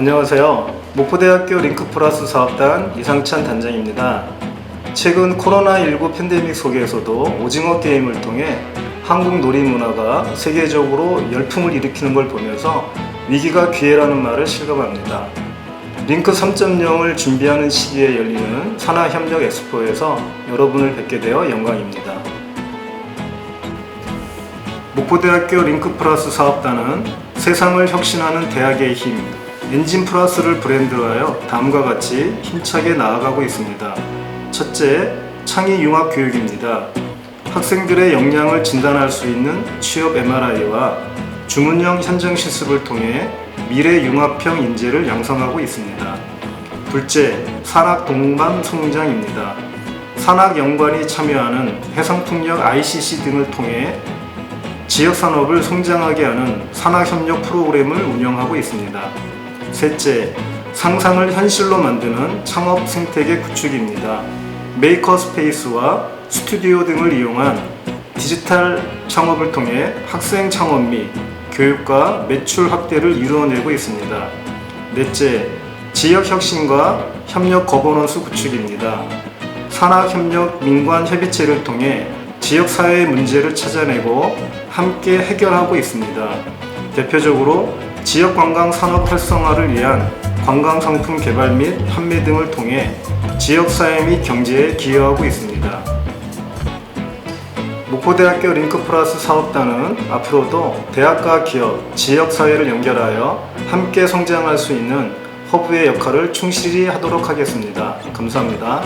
안녕하세요. 목포대학교 링크플러스 사업단 이상찬 단장입니다. 최근 코로나19 팬데믹 속에서도 오징어 게임을 통해 한국 놀이 문화가 세계적으로 열풍을 일으키는 걸 보면서 위기가 기회라는 말을 실감합니다. 링크 3.0을 준비하는 시기에 열리는 산하협력 엑스포에서 여러분을 뵙게 되어 영광입니다. 목포대학교 링크 플러스 사업단은 세상을 혁신하는 대학의 힘, 엔진 플러스를 브랜드로 하여 다음과 같이 힘차게 나아가고 있습니다. 첫째, 창의 융합 교육입니다. 학생들의 역량을 진단할 수 있는 취업 MRI와 주문형 현장 실습을 통해 미래 융합형 인재를 양성하고 있습니다. 둘째, 산학 동반 성장입니다. 산학 연관이 참여하는 해상풍력 ICC 등을 통해 지역 산업을 성장하게 하는 산학협력 프로그램을 운영하고 있습니다. 셋째, 상상을 현실로 만드는 창업 생태계 구축입니다. 메이커 스페이스와 스튜디오 등을 이용한 디지털 창업을 통해 학생 창업 및 교육과 매출 확대를 이루어내고 있습니다. 넷째, 지역 혁신과 협력 거버넌스 구축입니다. 산학협력 민관 협의체를 통해 지역 사회의 문제를 찾아내고 함께 해결하고 있습니다. 대표적으로 지역 관광 산업 활성화를 위한 관광 상품 개발 및 판매 등을 통해 지역 사회 및 경제에 기여하고 있습니다. 목포대학교 링크플러스 사업단은 앞으로도 대학과 기업, 지역 사회를 연결하여 함께 성장할 수 있는 허브의 역할을 충실히 하도록 하겠습니다. 감사합니다.